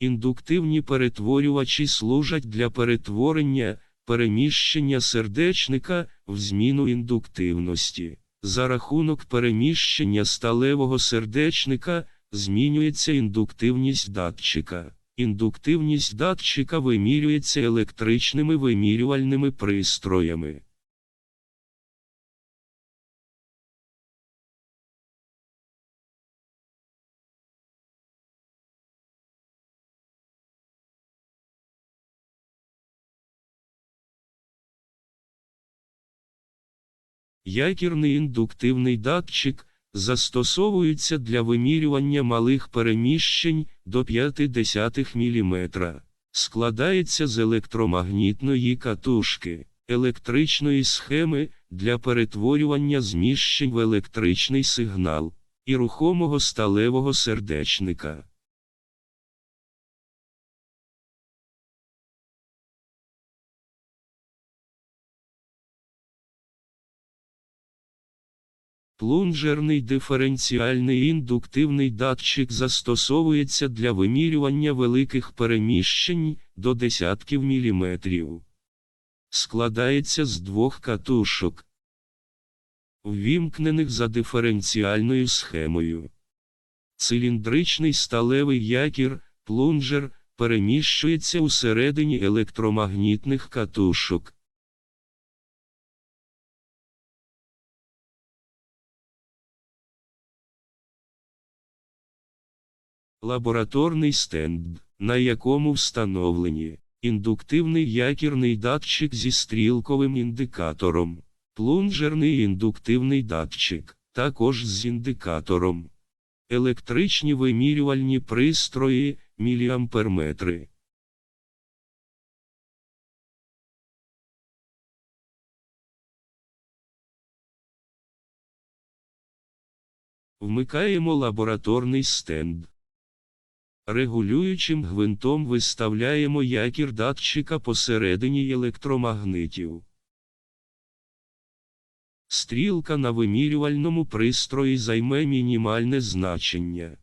Індуктивні перетворювачі служать для перетворення, переміщення сердечника в зміну індуктивності. За рахунок переміщення сталевого сердечника змінюється індуктивність датчика. Індуктивність датчика вимірюється електричними вимірювальними пристроями. Якірний індуктивний датчик застосовується для вимірювання малих переміщень до 0,5 мм. Складається з електромагнітної катушки, електричної схеми для перетворювання зміщень в електричний сигнал і рухомого сталевого сердечника. Плунжерний диференціальний індуктивний датчик застосовується для вимірювання великих переміщень до десятків міліметрів. Складається з двох катушок, ввімкнених за диференціальною схемою. Циліндричний сталевий якір, плунжер, переміщується усередині електромагнітних катушок. Лабораторний стенд, на якому встановлені індуктивний якірний датчик зі стрілковим індикатором, плунжерний індуктивний датчик, також з індикатором, електричні вимірювальні пристрої, міліамперметри. Вмикаємо лабораторний стенд. Регулюючим гвинтом виставляємо якір датчика посередині електромагнитів. Стрілка на вимірювальному пристрої займе мінімальне значення.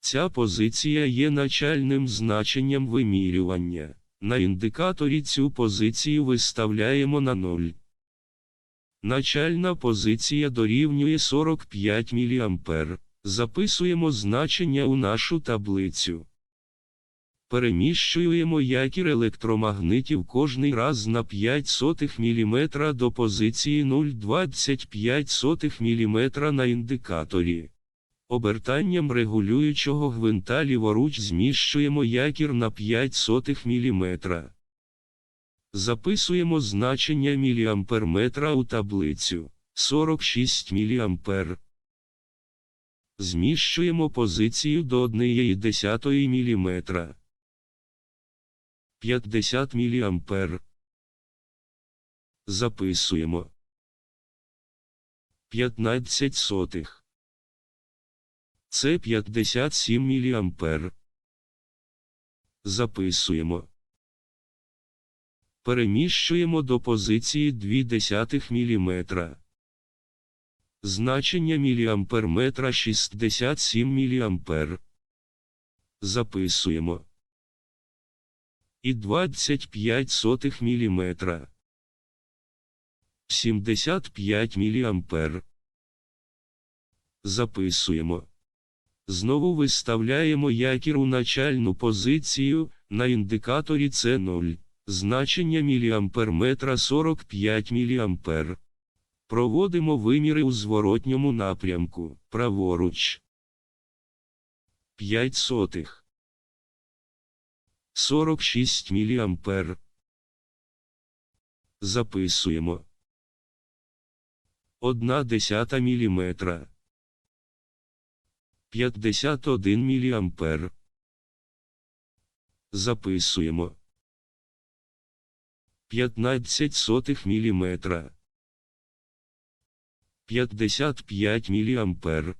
Ця позиція є начальним значенням вимірювання. На індикаторі цю позицію виставляємо на 0. Начальна позиція дорівнює 45 мА. Записуємо значення у нашу таблицю. Переміщуємо якір електромагнитів кожний раз на 5 сотих мм до позиції 0,25 мм на індикаторі. Обертанням регулюючого гвинта ліворуч зміщуємо якір на 5 сотих мм. Записуємо значення міліамперметра у таблицю 46 мА. Зміщуємо позицію до 1,1 мм. 50 мА. Записуємо 15 сотих. Це 57 мА. Записуємо. Переміщуємо до позиції 0,2 мм. Значення міліамперметра 67 мА. Записуємо. І 25 сотих мм. 75 мА. Записуємо. Знову виставляємо якір у начальну позицію, на індикаторі це 0. Значення міліамперметра 45 мА. Проводимо виміри у зворотньому напрямку, праворуч. 5 сотих. 46 мА. Записуємо. 1 десята міліметра. 51 мА. Записуємо. 15 сотих міліметра. 55 мА.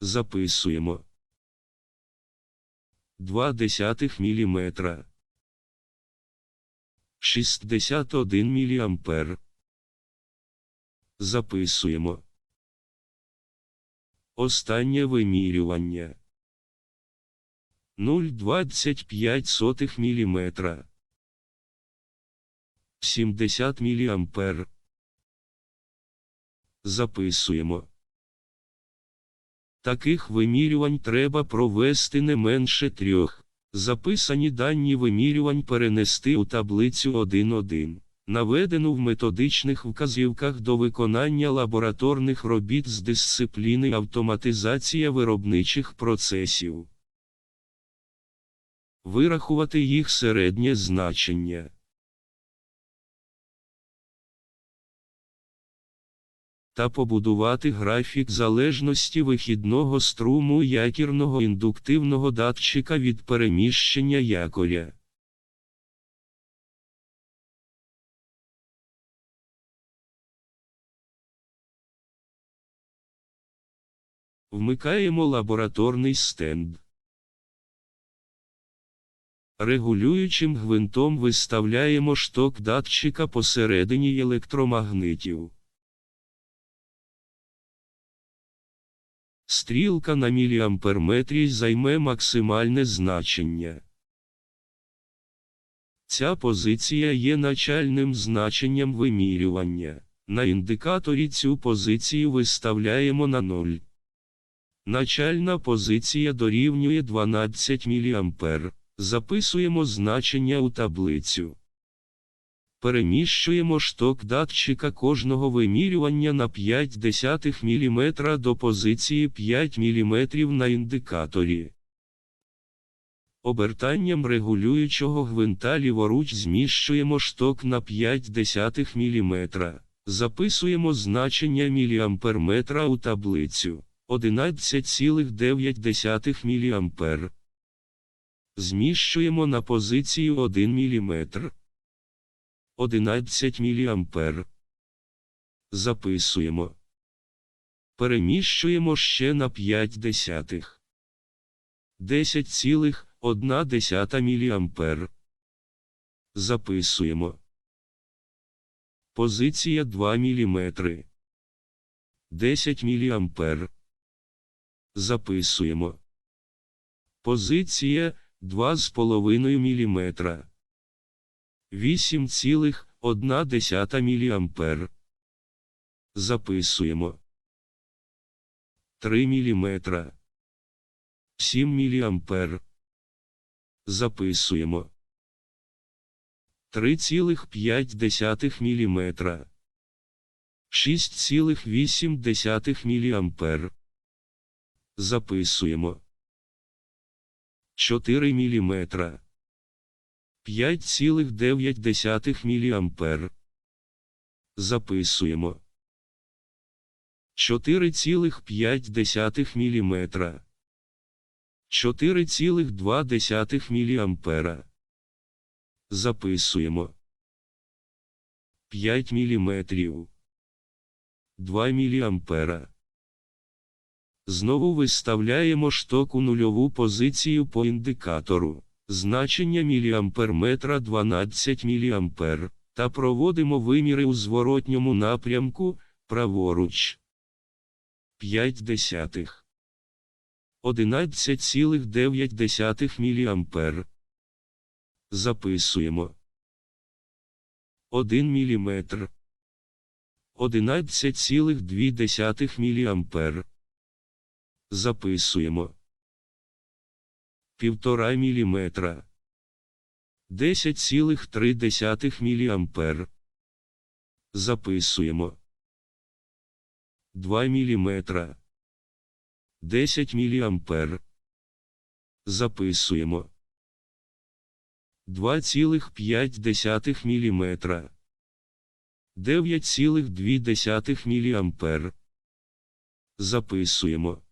Записуємо. 2 десятих міліметра. 61 мА. Записуємо. Останнє вимірювання. 0,25 мм. 70 мА. Записуємо. Таких вимірювань треба провести не менше трьох. Записані дані вимірювань перенести у таблицю 1.1, наведену в методичних вказівках до виконання лабораторних робіт з дисципліни автоматизація виробничих процесів. Вирахувати їх середнє значення. Та побудувати графік залежності вихідного струму якірного індуктивного датчика від переміщення якоря. Вмикаємо лабораторний стенд. Регулюючим гвинтом виставляємо шток датчика посередині електромагнитів. Стрілка на міліамперметрі займе максимальне значення. Ця позиція є начальним значенням вимірювання. На індикаторі цю позицію виставляємо на 0. Начальна позиція дорівнює 12 мА. Записуємо значення у таблицю. Переміщуємо шток датчика кожного вимірювання на 0,5 мм до позиції 5 мм на індикаторі. Обертанням регулюючого гвинта ліворуч зміщуємо шток на 0,5 мм. Записуємо значення міліамперметра у таблицю 11,9 мА. Зміщуємо на позицію 1 мм. 11 мА. Записуємо. Переміщуємо ще на 5 десятих. 10,1 мА. Записуємо. Позиція 2 мм. 10 мА. Записуємо. Позиція 2,5 мм. 8,1 мА. Записуємо. 3 мм. 7 мА. Записуємо. 3,5 мм. 6,8 мА. Записуємо. 4 мм. 5,9 мА. Записуємо. 4,5 мм. 4,2 мА. Записуємо. 5 мм. 2 мА. Знову виставляємо шток у нульову позицію по індикатору. Значення міліамперметра 12 мА. Та проводимо виміри у зворотньому напрямку праворуч. 5 десятих. 11,9 мА. Записуємо. 1 мм. 11,2 мА. Записуємо. Півтора міліметра. 10,3 мА. Записуємо. 2 міліметра. 10 мА. Записуємо. 2,5 мм. 9,2 мА. Записуємо.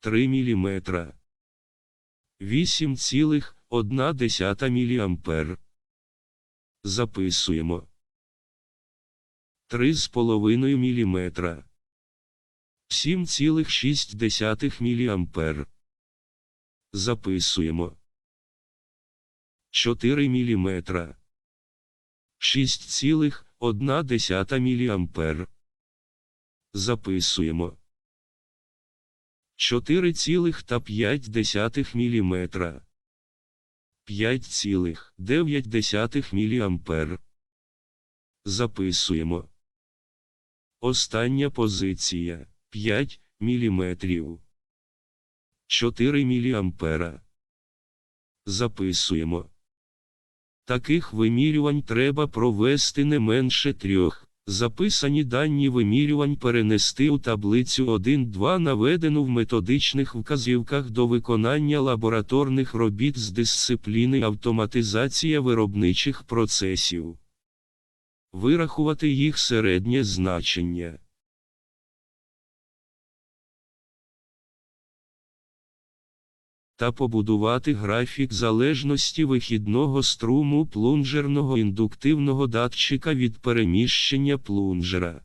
3 мм. 8,1 мА. Записуємо. 3,5 мм. 7,6 мА. Записуємо. 4 мм. 6,1 мА. Записуємо. 4,5 мм. 5,9 мА. Записуємо. Остання позиція 5 мм. 4 мА. Записуємо. Таких вимірювань треба провести не менше трьох. Записані дані вимірювань перенести у таблицю 1.2 наведену в методичних вказівках до виконання лабораторних робіт з дисципліни автоматизація виробничих процесів. Вирахувати їх середнє значення. Та побудувати графік залежності вихідного струму плунжерного індуктивного датчика від переміщення плунжера.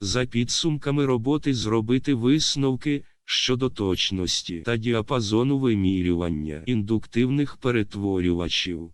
За підсумками роботи зробити висновки щодо точності та діапазону вимірювання індуктивних перетворювачів.